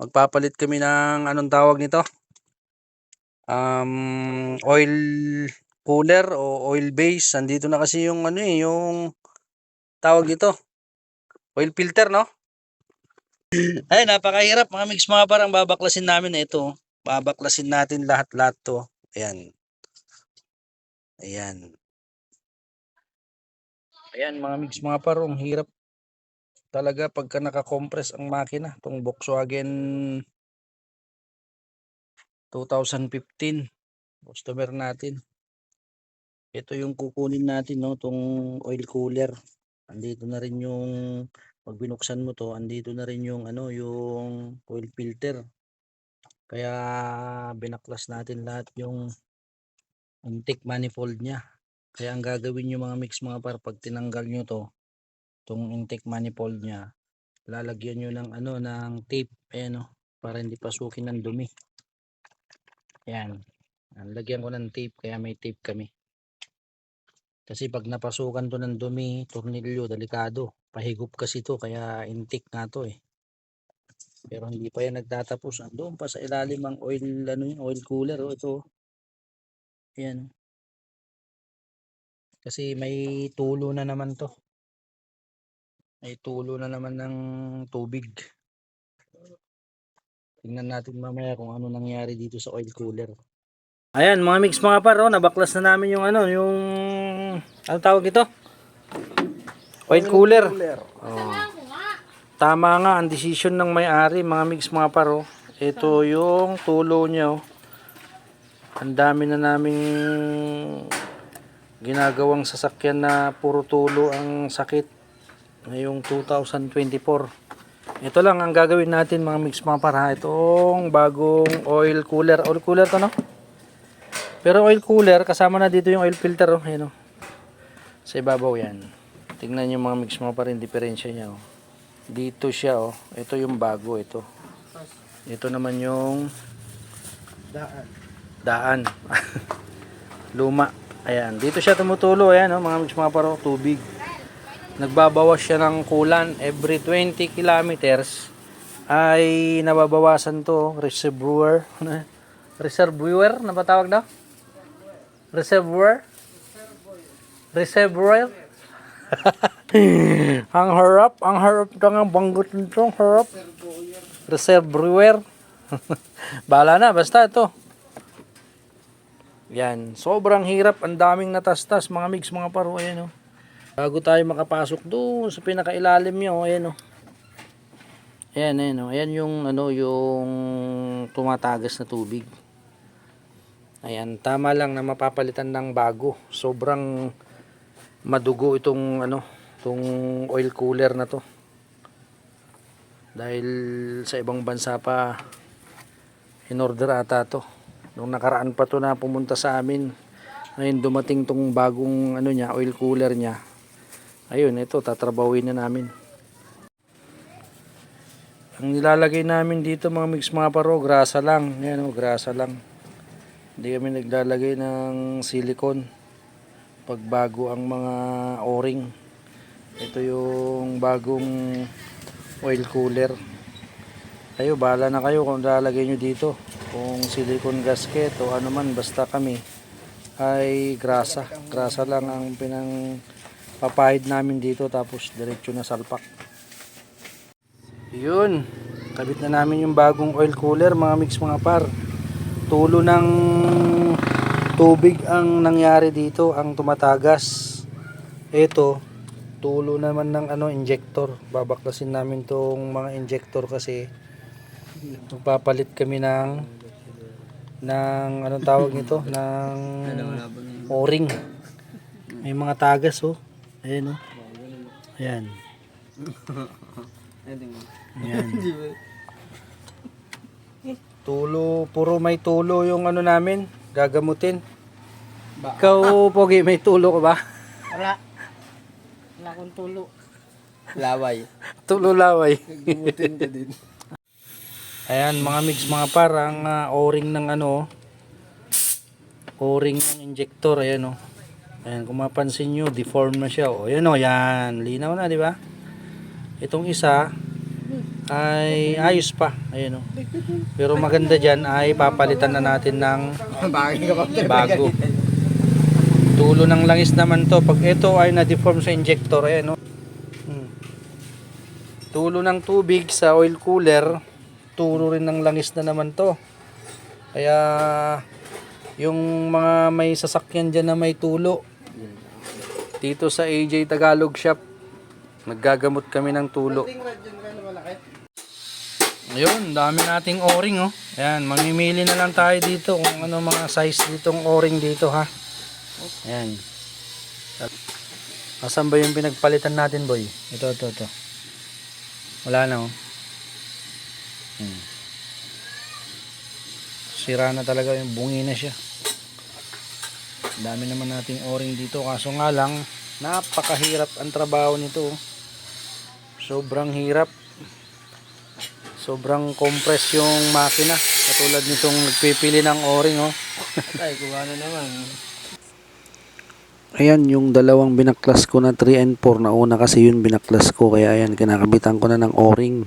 Magpapalit kami ng anong tawag nito? Um, oil cooler o oil base. Andito na kasi yung ano eh, yung tawag dito. Oil filter, no? Ay, napakahirap mga mix mga parang babaklasin namin na ito. Babaklasin natin lahat-lahat to. Ayan. Ayan. Ayan mga mix mga parong hirap talaga pagka naka-compress ang makina. Itong Volkswagen 2015 customer natin. Ito yung kukunin natin no, tong oil cooler. Andito na rin yung pag binuksan mo to, andito na rin yung ano, yung oil filter. Kaya binaklas natin lahat yung intake manifold niya. Kaya ang gagawin nyo mga mix mga par pag tinanggal nyo to, tong intake manifold niya, lalagyan nyo ng ano ng tape ayan oh, para hindi pasukin ng dumi. Ayan. Lagyan ko ng tape kaya may tape kami. Kasi pag napasukan to ng dumi, tornilyo, delikado. Pahigop kasi to kaya intake nga to eh. Pero hindi pa yan nagtatapos. Doon pa sa ilalim ang oil ano yun, oil cooler oh, ito. Ayan. Kasi may tulo na naman to. May tulo na naman ng tubig. Tingnan natin mamaya kung ano nangyari dito sa oil cooler. Ayan, mga mix mga paro, nabaklas na namin yung ano, yung ano tawag ito? Oil cooler. Oh. Tama nga ang decision ng may-ari, mga mix mga paro. Ito yung tulo niya. oh. Ang dami na naming ginagawang sasakyan na puro tulo ang sakit ngayong 2024. Ito lang ang gagawin natin mga mix mga para. Itong bagong oil cooler. Oil cooler to no? Pero oil cooler, kasama na dito yung oil filter. Oh. Ayan, oh. Sa ibabaw yan. Tingnan nyo mga mix mga para yung diferensya niya. Oh. Dito siya. Oh. Ito yung bago. Ito. Ito naman yung Daan. daan. Luma. Ayan. Dito siya tumutulo. Ayan oh, mga mix mga para. Tubig. Nagbabawas siya ng kulan every 20 kilometers ay nababawasan to reservoir reservoir na ba tawag daw? Reservoir? Reservoir? ang harap, ang harap ka nga banggot nito, ang harap. Reservoir. Bala na, basta ito. Yan, sobrang hirap, ang daming natastas, mga mix, mga paro, ayan o. Bago tayo makapasok doon sa pinakailalim nyo, ayan o. Ayan, ayan o. Ayan yung, ano, yung tumatagas na tubig. Ayan, tama lang na mapapalitan ng bago. Sobrang madugo itong ano, itong oil cooler na to. Dahil sa ibang bansa pa in order ata to. Nung nakaraan pa to na pumunta sa amin. Ngayon dumating tong bagong ano niya, oil cooler niya. Ayun, ito tatrabawin na namin. Ang nilalagay namin dito mga mix mga paro, grasa lang. Yan o, grasa lang. Hindi kami naglalagay ng silicone pag bago ang mga o-ring. Ito yung bagong oil cooler. Kayo, bahala na kayo kung lalagay nyo dito. Kung silicone gasket o ano man, basta kami ay grasa. Grasa lang ang pinang papahid namin dito tapos diretso na salpak. Yun. Kabit na namin yung bagong oil cooler mga mix mga par. Tulo ng tubig ang nangyari dito ang tumatagas. Ito tulo naman ng ano injector. Babaklasin namin tong mga injector kasi magpapalit kami ng ng anong tawag nito? Ng o-ring. May mga tagas oh ayan oh ayan ayan Tulo, puro may tulo yung ano namin, gagamutin. Ikaw, Pogi, may tulo ka ba? Wala. Wala akong tulo. Laway. Tulo laway. Gumutin ka din. Ayan, mga mix, mga parang uh, o-ring ng ano, o-ring ng injector, ayan o. Ayan, kung mapansin nyo, deform na siya. O, ayan o, yan. Linaw na, di ba? Itong isa, ay ayos pa. Ayun oh. Pero maganda dyan ay papalitan na natin ng bago. Tulo ng langis naman to. Pag ito ay na-deform sa injector, ayan no. Hmm. Tulo ng tubig sa oil cooler, tulo rin ng langis na naman to. Kaya yung mga may sasakyan dyan na may tulo, dito sa AJ Tagalog Shop, naggagamot kami ng tulo. Ayun, dami nating o-ring oh. Ayan, mamimili na lang tayo dito kung ano mga size ditong o-ring dito ha. Ayan. Asan ba yung pinagpalitan natin boy? Ito, ito, ito. Wala na oh. Hmm. Sira na talaga yung bungi na siya. Dami naman nating o-ring dito kaso nga lang napakahirap ang trabaho nito. Sobrang hirap. Sobrang compress yung makina. Katulad nitong nagpipili ng o-ring oh. Ay, kung ano naman. Ayan yung dalawang binaklas ko na 3 and 4 na una kasi yun binaklas ko kaya ayan kinakabitan ko na ng o-ring.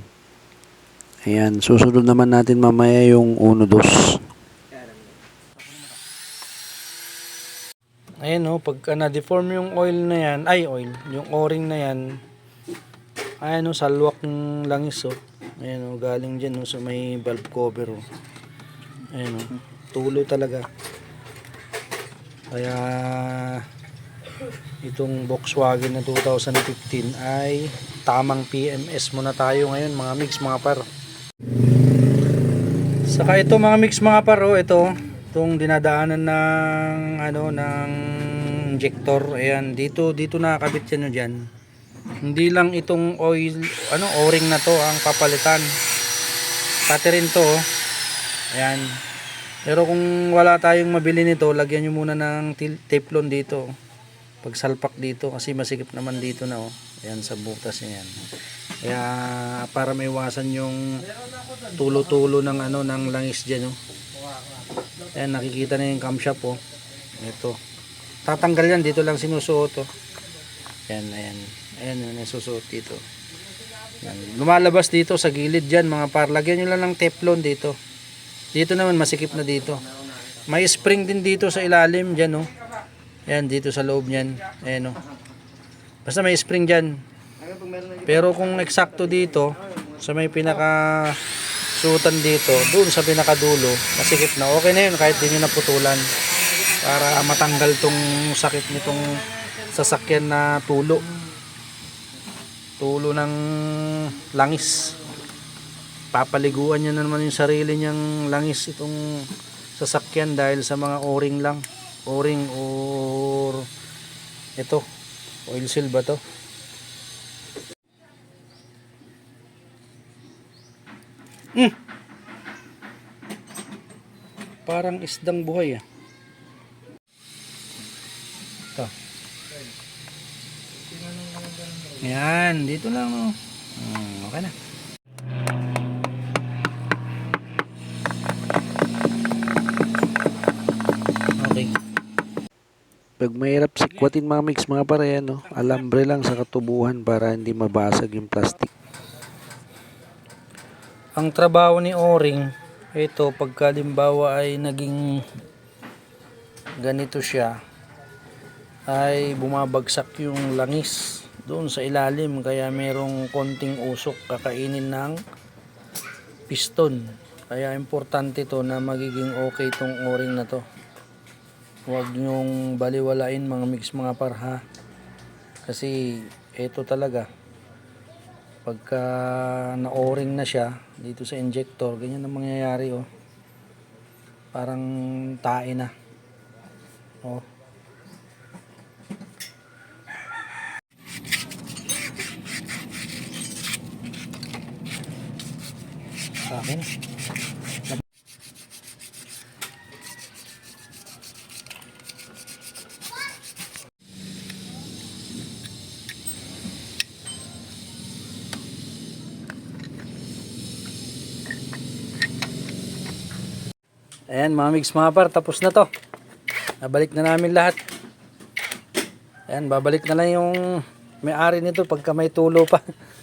Ayan, susunod naman natin mamaya yung 1 2. Ayan oh, pagka na-deform yung oil na yan, ay oil, yung o-ring na yan, ayan oh, salwak ng langis oh. Ayan oh, galing dyan oh, sa may valve cover oh. Ayan oh, tulo talaga. Kaya itong Volkswagen na 2015 ay tamang PMS muna tayo ngayon mga mix mga par. Saka ito mga mix mga par oh, ito itong dinadaanan ng ano ng injector. Ayan dito dito nakakabit yan oh, dyan. Hindi lang itong oil ano o-ring na to ang papalitan. Pati rin to ayan. Pero kung wala tayong mabili nito lagyan nyo muna ng teflon dito. Pag salpak dito kasi masikip naman dito na oh. Ayan sa butas niya yan. Kaya para maiwasan yung tulo-tulo ng ano ng langis dyan oh Ayan, nakikita na yung camshaft po. Ito. Tatanggal yan, dito lang sinusuot oh. Ayan, ayan. Ayan yung nasusuot dito. Ayan. Lumalabas dito sa gilid dyan, mga par. Lagyan nyo lang ng teflon dito. Dito naman, masikip na dito. May spring din dito sa ilalim dyan, oh. Ayan, dito sa loob niyan. Ayan, oh. Basta may spring dyan. Pero kung eksakto dito, sa may pinaka sutan dito, doon sa pinakadulo, masikip na. Okay na yun kahit di nyo naputulan. Para matanggal tong sakit nitong sasakyan na tulo. Tulo ng langis. Papaliguan niya na naman yung sarili niyang langis itong sasakyan dahil sa mga o-ring lang. O-ring or ito, oil seal ba to? Mm. Parang isdang buhay ah. Ito. Yan, dito lang no. Hmm, okay na. Okay. Pag mahirap sikwatin mga mix mga pare, no? alambre lang sa katubuhan para hindi mabasag yung plastic. Ang trabaho ni O-ring, ito pagkalimbawa ay naging ganito siya, ay bumabagsak yung langis doon sa ilalim kaya merong konting usok kakainin ng piston. Kaya importante to na magiging okay tong O-ring na to. Huwag nyong baliwalain mga mix mga parha. Kasi ito talaga pagka na-o-ring na siya dito sa injector, ganyan ang mangyayari oh. Parang tae na. Oh. Sa akin. Ayan mga mix mga tapos na to. Nabalik na namin lahat. Ayan, babalik na lang yung may-ari nito pagka may tulo pa.